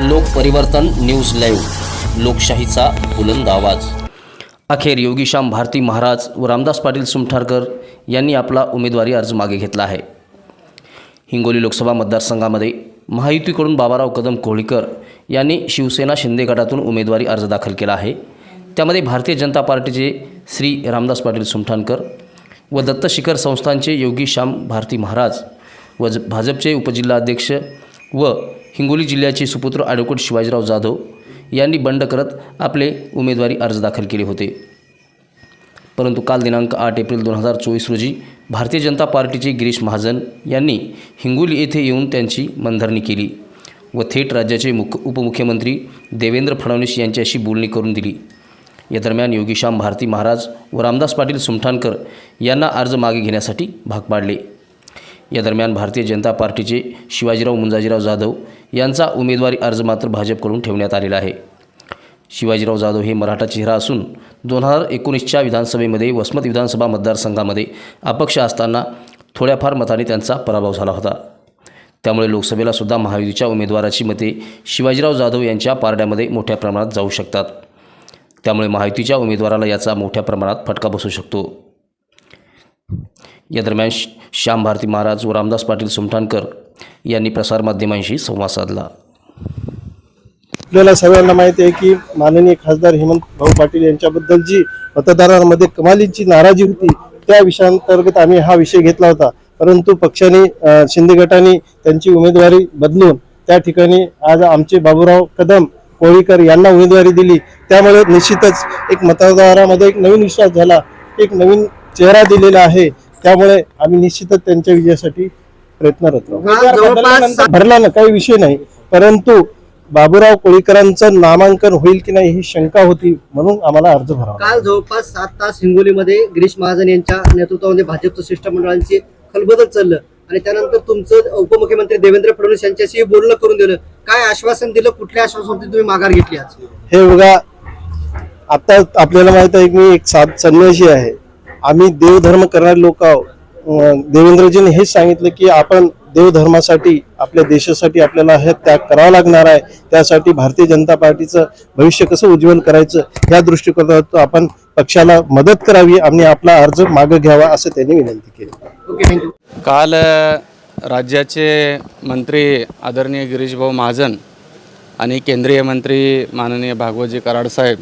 लोकपरिवर्तन news live लोकशाहीचा बुलंद आवाज. अखेर योगीश्याम भारती महाराज व रामदास पाटील सुमठारकर यांनी आपला उमेदवारी अर्ज मागे घेतला आहे. हिंगोली लोकसभा मतदारसंघामध्ये महायुतीकडून बाबाराव कदम कोहळीकर यांनी शिवसेना शिंदे गटातून उमेदवारी अर्ज दाखल केला आहे. त्यामध्ये भारतीय जनता पार्टीचे श्री रामदास पाटील सुमठाणकर व दत्त शिखर संस्थांचे योगी श्याम भारती महाराज व ज- भाजपचे उपजिल्हाध्यक्ष व हिंगोली जिल्ह्याचे सुपुत्र ॲडव्होकेट शिवाजीराव जाधव यांनी बंड करत आपले उमेदवारी अर्ज दाखल केले होते. परंतु काल दिनांक आठ एप्रिल दोन हजार चोवीस रोजी भारतीय जनता पार्टीचे गिरीश महाजन यांनी हिंगोली येथे येऊन त्यांची मनधरणी केली व थेट राज्याचे मुख उपमुख्यमंत्री देवेंद्र फडणवीस यांच्याशी बोलणी करून दिली. या दरम्यान योगीश्याम भारती महाराज व रामदास पाटील सुमठाणकर यांना अर्ज मागे घेण्यासाठी भाग पाडले. या दरम्यान भारतीय जनता पार्टीचे शिवाजीराव मुंजाजीराव जाधव यांचा उमेदवारी अर्ज मात्र भाजपकडून ठेवण्यात आलेला आहे. शिवाजीराव जाधव हे मराठा चेहरा असून दोन हजार एकोणीसच्या विधानसभेमध्ये वसमत विधानसभा मतदारसंघामध्ये अपक्ष असताना थोड्याफार मताने त्यांचा पराभव झाला होता. त्यामुळे लोकसभेला सुद्धा महायुतीच्या उमेदवाराची मते शिवाजीराव जाधव यांच्या पारड्यामध्ये मोठ्या प्रमाणात जाऊ शकतात. त्यामुळे महायुतीच्या उमेदवाराला याचा मोठ्या प्रमाणात फटका बसू शकतो. या दरम्यान श्याम भारती महाराज व रामदास पाटील सुमठाणकर यांनी प्रसारमाध्यमांशी संवाद साधला. आपल्याला सगळ्यांना माहिती आहे की माननीय खासदार हेमंत भाऊ पाटील यांच्याबद्दल जी मतदारांमध्ये कमालीची नाराजी होती त्या विषयांतर्गत आम्ही हा विषय घेतला होता. परंतु पक्षाने शिंदे गटाने त्यांची उमेदवारी बदलून त्या ठिकाणी आज आमचे बाबूराव कदम कोळीकर यांना उमेदवारी दिली. त्यामुळे निश्चितच एक मतदारामध्ये एक नवीन विश्वास झाला एक नवीन चेहरा दिलेला आहे. त्यामुळे आम्ही निश्चितच त्यांच्या विजयासाठी प्रयत्नरत राहू. भरला ना काही विषय नाही. परंतु बाबूराव कोळीकरांचं नामांकन होईल की नाही ही शंका होती म्हणून आम्हाला अर्ज भरावा काल जवळपास सात तास हिंगोलीमध्ये गिरीश महाजन यांच्या नेतृत्वामध्ये भाजपचं शिष्टमंडळांची खलबदल चाललं. आणि त्यानंतर तुमचं उपमुख्यमंत्री देवेंद्र फडणवीस यांच्याशी बोलणं करून दिलं. काय आश्वासन दिलं? कुठल्या आश्वासनावरती तुम्ही माघार घेतली आज? हे बघा आता आपल्याला माहीत आहे की मी एक साध संन्यासी आहे. आम्ही देवधर्म करणारे लोक आहोत. देवेंद्रजीने हेच सांगितलं की आपण देवधर्मासाठी आपल्या देशासाठी आपल्याला हे त्याग करावा लागणार आहे. त्यासाठी भारतीय जनता पार्टीचं भविष्य कसं उज्ज्वल करायचं या दृष्टिकोनातून आपण पक्षाला मदत करावी आणि आपला अर्ज मागे घ्यावा असं त्यांनी विनंती केली. ओके थँक्यू काल राज्याचे मंत्री आदरणीय गिरीशभाऊ महाजन आणि केंद्रीय मंत्री माननीय भागवतजी कराड साहेब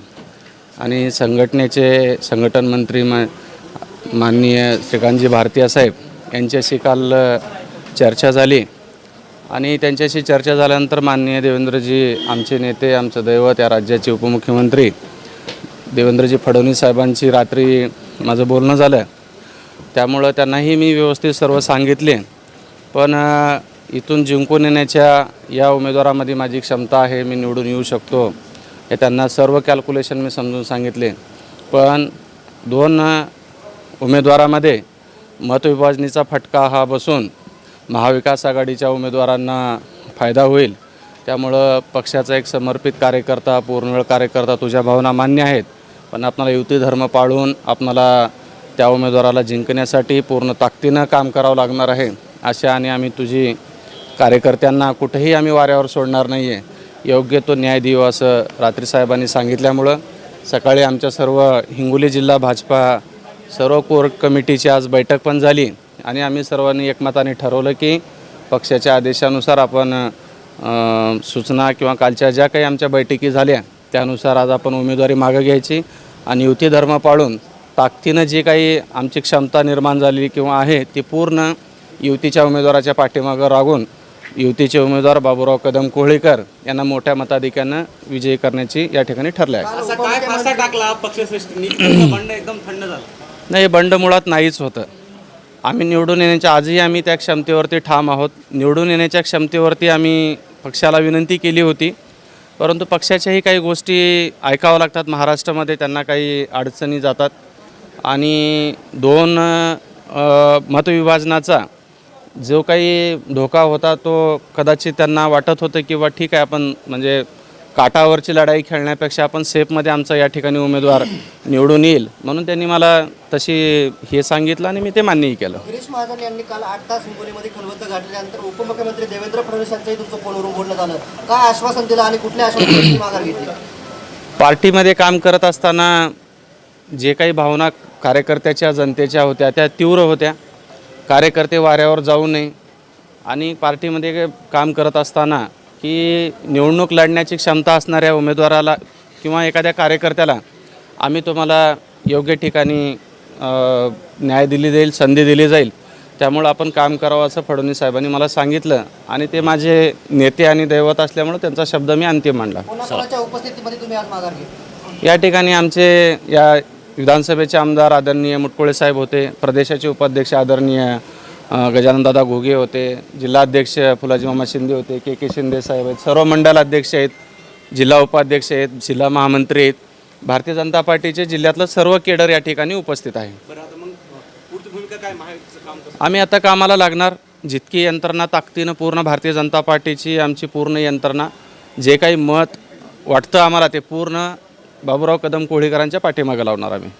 आणि संघटनेचे संघटन मंत्री मा माननीय श्रीकांतजी भारतीय साहेब यांच्याशी काल चर्चा झाली. आणि त्यांच्याशी चर्चा झाल्यानंतर माननीय देवेंद्रजी आमचे नेते आमचं दैवत या राज्याचे उपमुख्यमंत्री देवेंद्रजी फडणवीस साहेबांची रात्री माझं बोलणं झालं. त्यामुळं त्यांनाही मी व्यवस्थित सर्व सांगितले. पण इथून जिंकून येण्याच्या या उमेदवारामध्ये माझी क्षमता आहे मी निवडून येऊ शकतो हे त्यांना सर्व कॅल्क्युलेशन मी समजून सांगितले. पण दोन उमेदवारामध्ये मतविभाजनीचा फटका हा बसून महाविकास आघाडीच्या उमेदवारांना फायदा होईल. त्यामुळं पक्षाचा एक समर्पित कार्यकर्ता पूर्णवेळ कार्यकर्ता तुझ्या भावना मान्य आहेत. पण आपणाला युती धर्म पाळून आपणाला त्या उमेदवाराला जिंकण्यासाठी पूर्ण ताकदीनं काम करावं लागणार आहे. अशा आणि आम्ही तुझी कार्यकर्त्यांना कुठेही आम्ही वाऱ्यावर सोडणार नाही आहे योग्य तो न्याय देऊ असं रात्री साहेबांनी सांगितल्यामुळं सकाळी आमच्या सर्व हिंगोली जिल्हा भाजपा सर्व कोर कमिटीची आज बैठक पण झाली आणि आम्ही सर्वांनी एकमताने ठरवलं की पक्षाच्या आदेशानुसार आपण सूचना किंवा कालच्या ज्या काही आमच्या बैठकी झाल्या त्यानुसार आज आपण उमेदवारी मागं घ्यायची आणि युती धर्म पाळून ताकदीनं जी काही आमची क्षमता निर्माण झालेली किंवा आहे ती पूर्ण युतीच्या उमेदवाराच्या पाठीमागं राहून युतीचे उमेदवार बाबूराव कदम कोहळीकर यांना मोठ्या मताधिक्यानं विजयी करण्याची या ठिकाणी ठरले आहे नाही बंड मुळात नाहीच होतं. आम्ही निवडून येण्याच्या आजही आम्ही त्या क्षमतेवरती ठाम आहोत. निवडून येण्याच्या क्षमतेवरती आम्ही पक्षाला विनंती केली होती. परंतु पक्षाच्याही काही गोष्टी ऐकाव्या लागतात. महाराष्ट्रामध्ये त्यांना काही अडचणी जातात. आणि दोन मतविभाजनाचा जो काही धोका होता तो कदाचित त्यांना वाटत होतं किंवा ठीक आहे आपण म्हणजे काटावरची लढाई खेळण्यापेक्षा आपण सेफमध्ये आमचा या ठिकाणी उमेदवार निवडून येईल. म्हणून त्यांनी मला तशी हे सांगितलं आणि मी ते मान्यही केलं. गिरीश महाजन यांनी काल आठ तास हिंगोलीमध्ये खलबत्त गाठल्यानंतर उपमुख्यमंत्री देवेंद्र फडणवीस यांचंही तुमचं फोनवरून बोलणं झालं. काय आश्वासन दिलं आणि कुठल्या आश्वासनाची माघार घेतली? पार्टीमध्ये काम करत असताना जे काही भावना कार्यकर्त्याच्या जनतेच्या होत्या त्या तीव्र होत्या. कार्यकर्ते वाऱ्यावर जाऊ नये. आणि पार्टीमध्ये काम करत असताना की निवडणूक लढण्याची क्षमता असणाऱ्या उमेदवाराला किंवा एखाद्या कार्यकर्त्याला आम्ही तुम्हाला योग्य ठिकाणी न्याय दिली जाईल संधी दिली जाईल. त्यामुळं आपण काम करावं असं फडणवीस साहेबांनी मला सांगितलं आणि ते माझे नेते आणि दैवत असल्यामुळं त्यांचा शब्द मी अंतिम मांडला. या ठिकाणी आमचे या विधानसभेचे आमदार आदरणीय मुटकुळे साहेब होते प्रदेशाचे उपाध्यक्ष आदरणीय गजाननदादा घोगे होते जिल्हाध्यक्ष फुलाजी मामा शिंदे होते के के शिंदे साहेब आहेत सर्व मंडल अध्यक्ष आहेत जिल्हा उपाध्यक्ष आहेत जिल्हा महामंत्री आहेत. भारतीय जनता पार्टीचे जिल्ह्यातलं सर्व केडर या ठिकाणी उपस्थित आहे. बरं आता मग पुढची भूमिका काय? महायुतीचं काम कसं? आम्ही आता कामाला लागणार. जितकी यंत्रणा ताकदीनं पूर्ण भारतीय जनता पार्टीची आमची पूर्ण यंत्रणा जे काही मत वाटतं आम्हाला ते पूर्ण बाबूराव कदम कोळीकरांच्या पाठीमागे लावणार आम्ही.